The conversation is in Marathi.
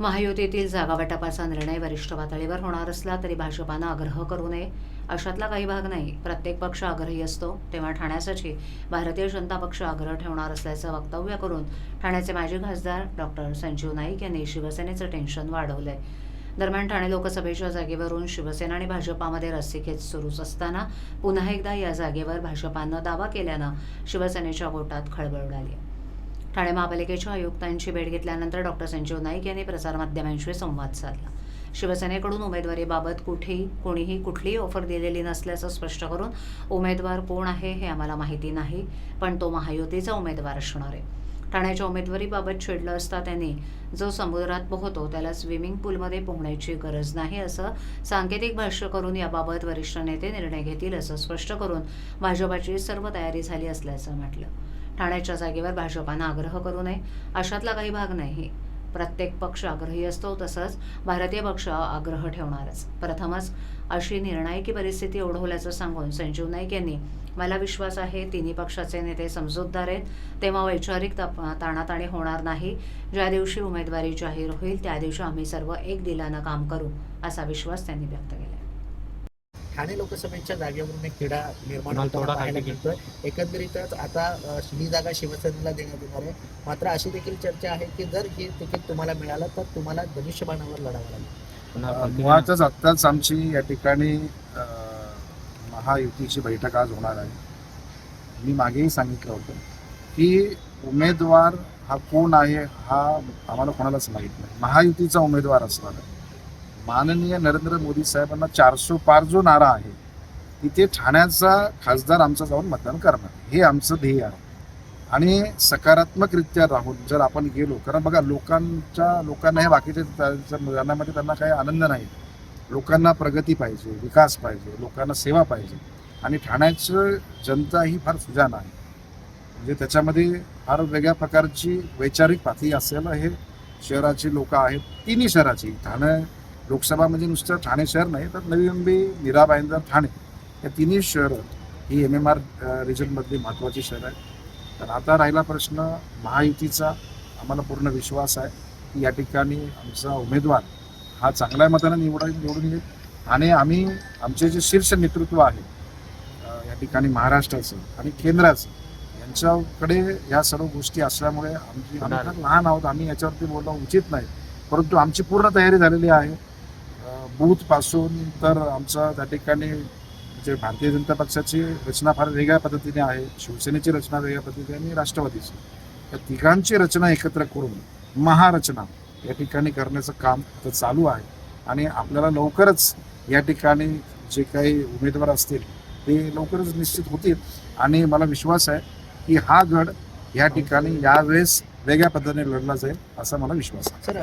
महायुतीतील जागावाटपाचा निर्णय वरिष्ठ पातळीवर होणार असला तरी भाजपानं आग्रह करू नये. अशातला काही भाग नाही. प्रत्येक पक्ष आग्रही असतो. तेव्हा ठाण्यासाठी भारतीय जनता पक्ष आग्रह ठेवणार असल्याचं वक्तव्य करून ठाण्याचे माजी खासदार डॉक्टर संजीव नाईक यांनी शिवसेनेचं टेन्शन वाढवलंय. दरम्यान ठाणे लोकसभेच्या जागेवरून शिवसेना आणि भाजपामध्ये रस्सीखेच सुरूच असताना पुन्हा एकदा या जागेवर भाजपानं दावा केल्यानं शिवसेनेच्या गोटात खळबळ उडाली ठाणे महापालिकेच्या आयुक्तांची भेट घेतल्यानंतर डॉक्टर संजीव नाईक यांनी प्रसारमाध्यमांशी संवाद साधला. शिवसेनेकडून उमेदवारीबाबत कुठेही कोणीही कुठलीही ऑफर दिलेली नसल्याचं स्पष्ट करून उमेदवार कोण आहे हे आम्हाला माहिती नाही पण तो महायुतीचा उमेदवार असणार आहे. ठाण्याच्या उमेदवारीबाबत छेडलं असता त्यांनी जो समुद्रात पोहतो त्याला स्विमिंग पूलमध्ये पोहण्याची गरज नाही असं सांकेतिक भाष्य करून याबाबत वरिष्ठ नेते निर्णय घेतील असं स्पष्ट करून भाजपाची सर्व तयारी झाली असल्याचं म्हटलं. ठाण्याच्या जागेवर भाजपानं आग्रह करू नये. अशातला काही भाग नाही. प्रत्येक पक्ष आग्रही असतो तसंच भारतीय पक्ष आग्रह ठेवणारच. प्रथमच अशी निर्णायकी परिस्थिती ओढवल्याचं सांगून संजीव नाईक यांनी मला विश्वास आहे तिन्ही पक्षाचे नेते समजूतदार आहेत. तेव्हा वैचारिक ताप- ताणाताणी होणार नाही. ज्या दिवशी उमेदवारी जाहीर होईल त्या दिवशी आम्ही सर्व एक दिलानं काम करू असा विश्वास त्यांनी व्यक्त केला ठाणे लोकसभेच्या जागेवरून एक तिढा निर्माण होताना पाहायला मिळतोय. एकंदरीतच आता ही जागा शिवसेनेला देण्यात येणार आहे. मात्र अशी देखील चर्चा आहे की जर हे तिकीट तुम्हाला मिळालं तर तुम्हाला धनुष्यबाणावर लढावं लागेल. मुळातच आत्ताच आमची या ठिकाणी महायुतीची बैठक आज होणार आहे. मी मागेही सांगितलं होतं की उमेदवार हा कोण आहे हा आम्हाला कोणालाच माहीत नाही. महायुतीचा उमेदवार असणार आहे. माननीय नरेंद्र मोदी साहेबांना चारशे पार जो नारा आहे तिथे ठाण्याचा खासदार आमचा जाऊन मतदान करणार. हे आमचं ध्येय आहे. आणि सकारात्मकरित्या राहून जर आपण गेलो कारण बघा लोकांच्या लोकांना हे बाकीच्या जाण्यामध्ये त्यांना काही आनंद नाही. लोकांना प्रगती पाहिजे विकास पाहिजे लोकांना सेवा पाहिजे. आणि ठाण्याचं जनता ही फार सुजाण आहे. म्हणजे त्याच्यामध्ये फार वेगळ्या प्रकारची वैचारिक पातळी असेल हे शहराची लोक आहेत तिन्ही शहराची. ठाणे लोकसभा म्हणजे नुसतं ठाणे शहर नाही तर नवी मुंबई मीरा भाईंदर ठाणे या तिन्ही शहरं ही एम एम आर रिजनमधली महत्त्वाची शहरं आहेत. तर आता राहिला प्रश्न महायुतीचा आम्हाला पूर्ण विश्वास आहे की या ठिकाणी आमचा उमेदवार हा चांगल्या मताने निवडा निवडून येईल. आणि आम्ही आमचे जे शीर्ष नेतृत्व आहे या ठिकाणी महाराष्ट्राचं आणि केंद्राचं यांच्याकडे या सर्व गोष्टी असल्यामुळे आमची आम्ही लहान आहोत आम्ही याच्यावरती बोलणं उचित नाही. परंतु आमची पूर्ण तयारी झालेली आहे. बूथपासून तर आमचं त्या ठिकाणी जे भारतीय जनता पक्षाची रचना फार वेगळ्या पद्धतीने आहे शिवसेनेची रचना वेगळ्या पद्धतीने आणि राष्ट्रवादीची. या तिघांची रचना एकत्र करून महारचना या ठिकाणी करण्याचं काम आता चालू आहे. आणि आपल्याला लवकरच या ठिकाणी जे काही उमेदवार असतील ते लवकरच निश्चित होतील. आणि मला विश्वास आहे की हा गड या ठिकाणी यावेळेस वेगळ्या पद्धतीने लढला जाईल असा मला विश्वास आहे.